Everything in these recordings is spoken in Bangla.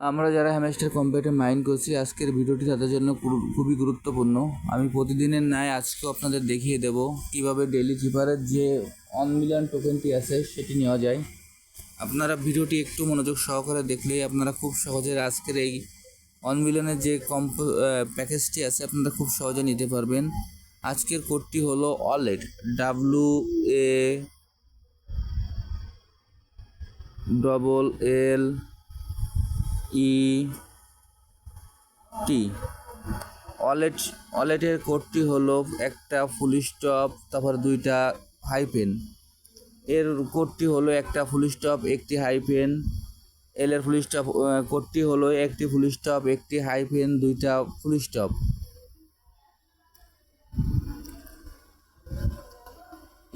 আমরা যারা হ্যামস্টার কম্পিউটার মাইন্ড করছি, আজকের ভিডিওটি তাদের জন্য খুবই গুরুত্বপূর্ণ। আমি প্রতিদিনের ন্যায় আজকেও আপনাদের দেখিয়ে দেব কীভাবে ডেলি চিপারের যে অন মিলিয়ন টোকেনটি আছে, সেটি নেওয়া যায়। আপনারা ভিডিওটি একটু মনোযোগ সহকারে দেখলেই আপনারা খুব সহজে আজকের এই অন মিলিয়নের যে কম্প প্যাকেজটি আছে, আপনারা খুব সহজে নিতে পারবেন। আজকের কোডটি হলো অলেট ডাব্লু এ ডবল এল ই টি। অলেট, অলেটের কোডটি হলো একটা ফুল স্টপ, তারপর দুইটা হাইপেন এর কোডটি হলো একটা ফুল স্টপ, একটি হাইপেন এল এর ফুল স্টপ কোডটি হলো একটি ফুল স্টপ, একটি হাইপেন দুইটা ফুল স্টপ।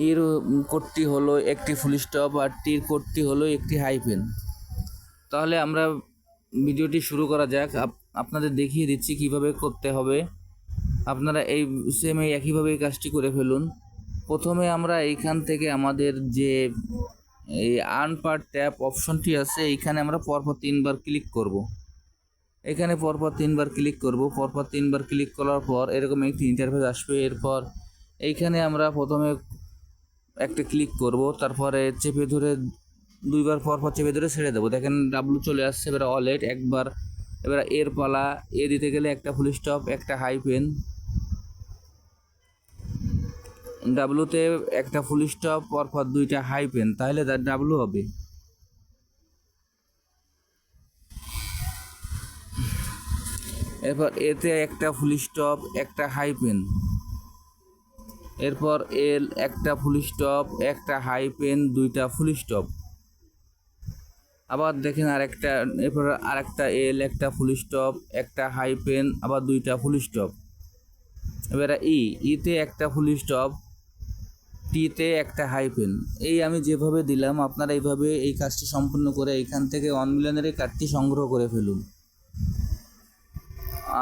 এর কোডটি হলো একটি ফুল স্টপ আর টির কোডটি হলো একটি হাইপেন তাহলে আমরা ভিডিওটি শুরু করা যাক। আপ- আপনাদের দেখিয়ে দিচ্ছি কীভাবে করতে হবে। আপনারা এই সেম এই একইভাবে এই কাজটি করে ফেলুন। প্রথমে আমরা এইখান থেকে আমাদের যে এই আর্ন পার ট্যাপ অপশনটি আছে, এইখানে আমরা পরপর তিনবার ক্লিক করব। এখানে পরপর তিনবার ক্লিক করব। পরপর তিনবার ক্লিক করার পর এরকম একটি ইন্টারফেস আসবে। এরপর এইখানে আমরা প্রথমে একটা ক্লিক করব। তারপরে চেপে ধরে দুইবার পর পর চেপে ধরে ছেড়ে দেবো। দেখেন ডাব্লু চলে আসছে, এবার অলেট একবার, এবার এর পালা এ দিতে গেলে একটা ফুল স্টপ একটা হাই পেন ডাব্লুতে একটা ফুল স্টপ পরপর দুইটা হাই পেন তাহলে তার ডাব্লু হবে। এরপর এতে একটা ফুল স্টপ একটা হাই পেন এরপর এল একটা ফুল স্টপ একটা হাই পেন দুইটা ফুল স্টপ আবার দেখেন আরেকটা, এরপর আরেকটা এল একটা ফুল স্টপ একটা হাই পেন আবার দুইটা ফুল স্টপ এবারে ই ইতে একটা ফুল স্টপ টিতে একটা হাই পেন এই আমি যেভাবে দিলাম, আপনারা এইভাবে এই কাজটি সম্পূর্ণ করে এইখান থেকে ওয়ান মিলিয়নের এই কার্ডটি সংগ্রহ করে ফেলুন।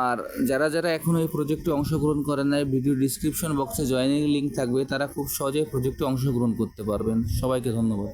আর যারা যারা এখনও এই প্রজেক্টে অংশগ্রহণ করেন নাই ভিডিও ডিসক্রিপশন বক্সে জয়েনিং লিঙ্ক থাকবে, তারা খুব সহজেই প্রজেক্টে অংশগ্রহণ করতে পারবেন। সবাইকে ধন্যবাদ।